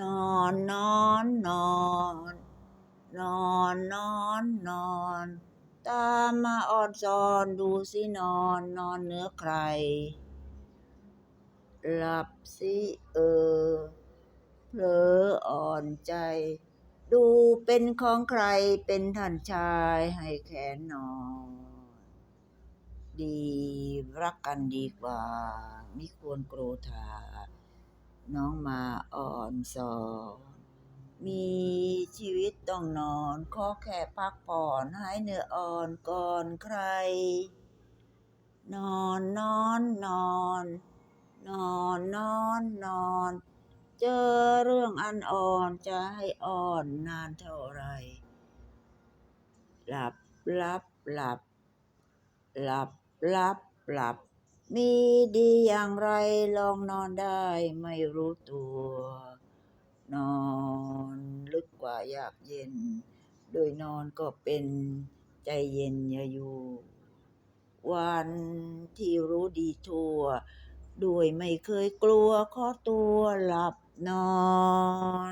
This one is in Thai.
นอนนอนนอนนอนนอนนอนตามมาออนซอนดูสินอนนอนเนื้อใคร หลับสิเออเผลออ่อนใจ ดูเป็นของใครเป็นท่านชายให้แขนนอน ดีรักกันดีกว่า ไม่ควรโกรธา น้องมาอ่อนสอนมีชีวิตต้องนอนขอแค่พักผ่อนหายเหนื่อยอ่อนก่อนใคร นอนนอนนอน นอนนอนนอน เจอเรื่องอันอ่อนจะให้อ่อนนานเท่าไร หลับหลับหลับ หลับหลับหลับ มีดีอย่างไรลองนอนได้ไม่รู้ตัว นอนลึกกว่าอยากเย็น โดยนอนก็เป็นใจเย็นอย่าอยู่ วันที่รู้ดีทั่ว ด้วยไม่เคยกลัวขอตัวหลับนอน